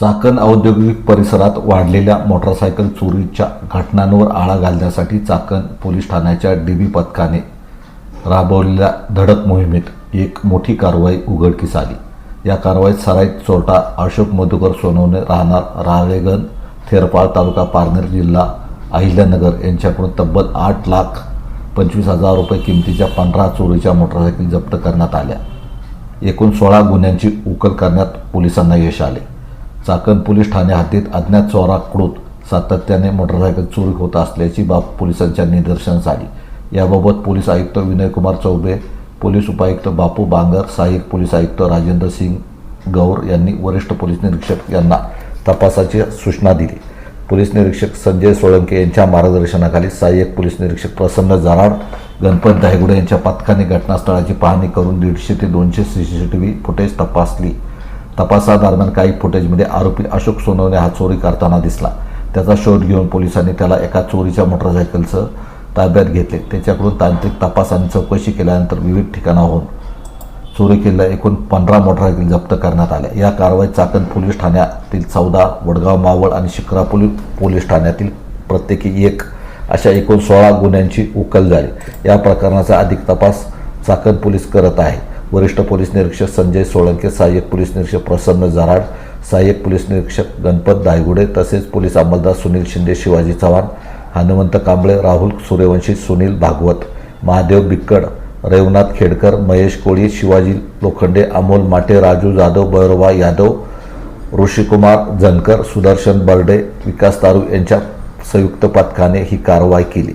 चाकण औद्योगिक परिसरात वाढलेल्या मोटारसायकल चोरीच्या घटनांवर आळा घालण्यासाठी चाकण पोलीस ठाण्याच्या डीबी पथकाने राबवलेल्या धडक मोहिमेत एक मोठी कारवाई उघडकीस आली. या कारवाईत सराईत चोरटा अशोक मधुकर सोनवणे राहणार राळेगण थेरपाळ तालुका पारनेर जिल्हा अहिल्यानगर यांच्याकडून तब्बल आठ लाख पंचवीस हजार रुपये किमतीच्या पंधरा चोरीच्या मोटारसायकल जप्त करण्यात आल्या. एकूण सोळा गुन्ह्यांची उकल करण्यात पोलिसांना यश आले. चाकण पोलीस ठाणे हद्दीत अज्ञात चोराकडून सातत्याने मोटरसायकल चोरी होत असल्याची बाब पोलिसांच्या निदर्शनास आली. याबाबत पोलीस आयुक्त विनयकुमार चौबे पोलीस उपायुक्त बापू बांगर सहाय्यक पोलीस आयुक्त राजेंद्र सिंग गौर यांनी वरिष्ठ पोलीस निरीक्षक यांना तपासाची सूचना दिली. पोलीस निरीक्षक संजय सोळंके यांच्या मार्गदर्शनाखाली सहाय्यक पोलीस निरीक्षक प्रसन्न जराड गणपत दायगुडे यांच्या पथकाने घटनास्थळाची पाहणी करून दीडशे ते दोनशे C C T V footage तपासली. तपासादरम्यान काही फुटेजमध्ये आरोपी अशोक सोनवणे हा चोरी करताना दिसला. त्याचा शोध घेऊन पोलिसांनी त्याला एका चोरीच्या मोटरसायकलचं ताब्यात घेतले. त्याच्याकडून तांत्रिक तपास आणि चौकशी केल्यानंतर विविध ठिकाणाहून चोरी केलेल्या एकूण पंधरा मोटरसायकल जप्त करण्यात आल्या. या कारवाईत चाकण पोलीस ठाण्यातील चौदा वडगाव मावळ आणि शिक्रापूर पोलीस ठाण्यातील प्रत्येकी एक अशा एकूण सोळा गुन्ह्यांची उकल झाली. या प्रकरणाचा अधिक तपास चाकण पोलीस करत आहे. वरिष्ठ पोलीस निरीक्षक संजय सोळंके सहाय्यक पोलीस निरीक्षक प्रसन्न जराड सहाय्यक पोलीस निरीक्षक गणपत दायगुडे तसेच पोलीस अंमलदार सुनील शिंदे शिवाजी चव्हाण हनुमंत कांबळे राहुल सूर्यवंशी सुनील भागवत महादेव बिक्कड रेवनाथ खेडकर महेश कोळी शिवाजी लोखंडे अमोल माटे राजू जाधव भैरवा यादव ऋषिकुमार जनकर सुदर्शन बर्डे विकास तारू यांच्या संयुक्त पथकाने ही कारवाई केली.